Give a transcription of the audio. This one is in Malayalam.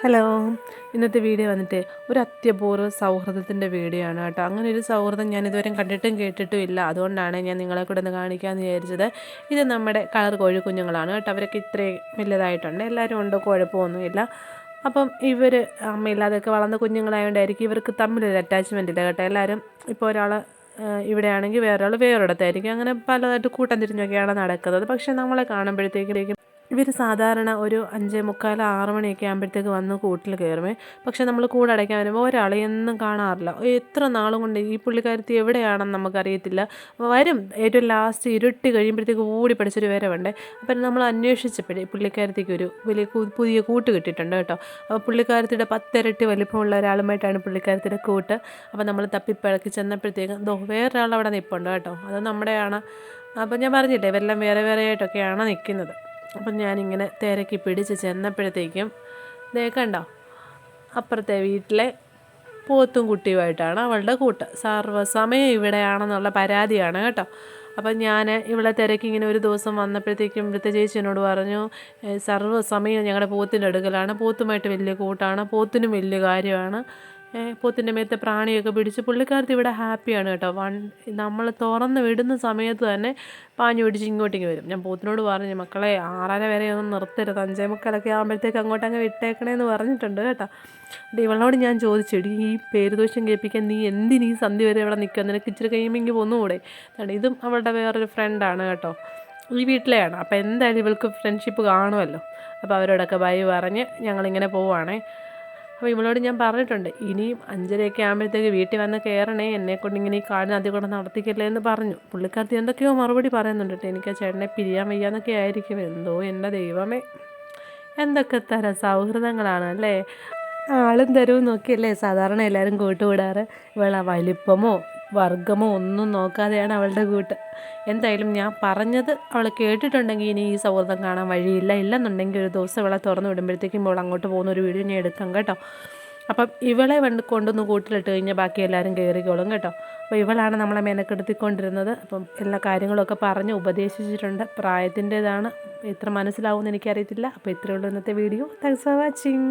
ഹലോ. ഇന്നത്തെ വീഡിയോ വന്നിട്ട് ഒരു അത്യപൂർവ സൗഹൃദത്തിന്റെ വീഡിയോ ആണ് കേട്ടോ. അങ്ങനെ ഒരു സൗഹൃദം ഞാൻ ഇതുവരെ കണ്ടിട്ടും കേട്ടിട്ടും ഇല്ല. അതുകൊണ്ടാണ് ഞാൻ നിങ്ങളെ കൂടെ ഒന്ന് കാണിക്കാമെന്ന് വിചാരിച്ചത്. ഇത് നമ്മുടെ കളർ കോഴി കുഞ്ഞുങ്ങളാണ് കേട്ടോ. അവരൊക്കെ ഇത്രയും വലുതായിട്ടുണ്ട്. എല്ലാവരും ഉണ്ടോ? കുഴപ്പമൊന്നുമില്ല. അപ്പം ഇവർ അമ്മയില്ലാതെയൊക്കെ വളർന്ന കുഞ്ഞുങ്ങളായതുകൊണ്ടായിരിക്കും ഇവർക്ക് തമ്മിലൊരു അറ്റാച്ച്മെന്റ് ഇല്ല കേട്ടോ. എല്ലാവരും ഇപ്പോൾ ഒരാൾ ഇവിടെയാണെങ്കിൽ വേറൊരാൾ വേറൊരിടത്തായിരിക്കും. അങ്ങനെ പലതായിട്ട് കൂട്ടം തിരിഞ്ഞൊക്കെയാണ് നടക്കുന്നത്. പക്ഷേ നമ്മളെ കാണുമ്പോഴത്തേക്കും ഇവർ സാധാരണ ഒരു അഞ്ചേ മുക്കാൽ ആറ് മണിയൊക്കെ ആകുമ്പോഴത്തേക്ക് വന്ന് കൂട്ടിൽ കയറുമേ. പക്ഷെ നമ്മൾ കൂടടയ്ക്കാൻ വരുമ്പോൾ ഒരാളെ എന്നും കാണാറില്ല. എത്ര നാളും കൊണ്ട് ഈ പുള്ളിക്കാരത്തി എവിടെയാണെന്ന് നമുക്കറിയത്തില്ല. വരും. ഏറ്റവും ലാസ്റ്റ് ഇരുട്ടി കഴിയുമ്പോഴത്തേക്ക് ഓടി പഠിച്ചൊരു വരവുണ്ട്. അപ്പം നമ്മൾ അന്വേഷിച്ചപ്പോഴേ പുള്ളിക്കാരത്തിക്ക് ഒരു വലിയ പുതിയ കൂട്ട് കിട്ടിയിട്ടുണ്ട് കേട്ടോ. അപ്പോൾ പുള്ളിക്കാരത്തിയുടെ പത്തിരട്ടി വലിപ്പമുള്ള ഒരാളുമായിട്ടാണ് പുള്ളിക്കാരത്തിയുടെ കൂട്ട്. അപ്പോൾ നമ്മൾ തപ്പിപ്പഴക്കി ചെന്നപ്പോഴത്തേക്കും ദോ വേറൊരാൾ അവിടെ നിൽപ്പുണ്ട് കേട്ടോ. അത് നമ്മുടെയാണ്. അപ്പം ഞാൻ പറഞ്ഞില്ലേ ഇവരെല്ലാം വേറെ വേറെ ആയിട്ടൊക്കെയാണ് നിൽക്കുന്നത്. അപ്പം ഞാനിങ്ങനെ തിരക്കി പിടിച്ച് ചെന്നപ്പോഴത്തേക്കും ദേ കണ്ടോ അപ്പുറത്തെ വീട്ടിലെ പോത്തും കുട്ടിയുമായിട്ടാണ് അവളുടെ കൂട്ട്. സർവസമയം ഇവിടെയാണെന്നുള്ള പരാതിയാണ് കേട്ടോ. അപ്പം ഞാൻ ഇവിടെ തിരക്കി ഇങ്ങനെ ഒരു ദിവസം വന്നപ്പോഴത്തേക്കും ഇവിടുത്തെ ചേച്ചി പറഞ്ഞു സർവസമയം ഞങ്ങളുടെ പോത്തിന്റെ അടുക്കലാണ്. പോത്തുമായിട്ട് വലിയ കൂട്ടാണ്. പോത്തിനും വലിയ കാര്യമാണ്. പോത്തിന്റെ മേത്തെ പ്രാണിയൊക്കെ പിടിച്ച് പുള്ളിക്കാരത്തി ഇവിടെ ഹാപ്പിയാണ് കേട്ടോ. വൺ നമ്മൾ തുറന്ന് വിടുന്ന സമയത്ത് തന്നെ പാഞ്ഞു പിടിച്ച് ഇങ്ങോട്ടേക്ക് വരും. ഞാൻ പോത്തിനോട് പറഞ്ഞു മക്കളെ ആറര വരെ ഒന്നും നിർത്തരുത്. അഞ്ചേ മുക്കാലൊക്കെ ആകുമ്പോഴത്തേക്ക് അങ്ങോട്ട് അങ്ങ് വിട്ടേക്കണേന്ന് പറഞ്ഞിട്ടുണ്ട് കേട്ടോ. അപ്പം ഇവളോട് ഞാൻ ചോദിച്ചു ഈ പേരുദോഷം കേൾപ്പിക്കാൻ നീ എന്തിനീ സന്ധി വരെ ഇവിടെ നിൽക്കുക നിനക്ക് ഇച്ചിരി കഴിയുമെങ്കിൽ ഒന്നുകൂടെ ഇതും അവളുടെ വേറൊരു ഫ്രണ്ടാണ് കേട്ടോ. ഈ വീട്ടിലെയാണ്. അപ്പോൾ എന്തായാലും ഇവൾക്ക് ഫ്രണ്ട്ഷിപ്പ് കാണുമല്ലോ. അപ്പോൾ അവരോടൊക്കെ ബൈ പറഞ്ഞ് ഞങ്ങളിങ്ങനെ പോവുകയാണേ അപ്പോൾ ഇവളോട് ഞാൻ പറഞ്ഞിട്ടുണ്ട് ഇനിയും അഞ്ചരയൊക്കെ ആകുമ്പോഴത്തേക്ക് വീട്ടിൽ വന്ന് കയറണേ എന്നെക്കൊണ്ട് ഇങ്ങനെ ഈ കാടിന് അധികം കൊണ്ട് നടത്തിക്കില്ലേ എന്ന് പറഞ്ഞു. പുള്ളിക്കാരത്തി എന്തൊക്കെയോ മറുപടി പറയുന്നുണ്ട് കേട്ടോ എനിക്ക് ആ ചേട്ടനെ പിരിയാൻ വയ്യാന്നൊക്കെ ആയിരിക്കും. എന്തോ എന്റെ ദൈവമേ എന്തൊക്കെ തരം സൗഹൃദങ്ങളാണ് അല്ലേ? ആളും തരവും നോക്കിയല്ലേ സാധാരണ എല്ലാവരും കൂട്ടുകൂടാറ്. ഇവളെ വലിപ്പമോ വർഗമോ ഒന്നും നോക്കാതെയാണ് അവളുടെ കൂട്ട്. എന്തായാലും ഞാൻ പറഞ്ഞത് അവൾ കേട്ടിട്ടുണ്ടെങ്കിൽ ഇനി ഈ സൗഹൃദം കാണാൻ വഴിയില്ല. ഇല്ലെന്നുണ്ടെങ്കിൽ ഒരു ദിവസം ഇവളെ തുറന്നു വിടുമ്പോഴത്തേക്കും ഇവൾ അങ്ങോട്ട് പോകുന്ന ഒരു വീഡിയോ ഞാൻ എടുക്കാം കേട്ടോ. അപ്പം ഇവളെ വണ്ട് കൊണ്ടൊന്ന് കൂട്ടിലിട്ട് കഴിഞ്ഞാൽ ബാക്കി എല്ലാവരും കയറിക്കോളും കേട്ടോ. അപ്പോൾ ഇവളാണ് നമ്മളെ മെനക്കെടുത്തിക്കൊണ്ടിരുന്നത്. അപ്പം എല്ലാ കാര്യങ്ങളൊക്കെ പറഞ്ഞ് ഉപദേശിച്ചിട്ടുണ്ട്. പ്രായത്തിന്റെതാണ്. എത്ര മനസ്സിലാവുമെന്ന് എനിക്കറിയത്തില്ല. അപ്പോൾ ഇത്രയുള്ളൂ ഇന്നത്തെ വീഡിയോ. Thanks for watching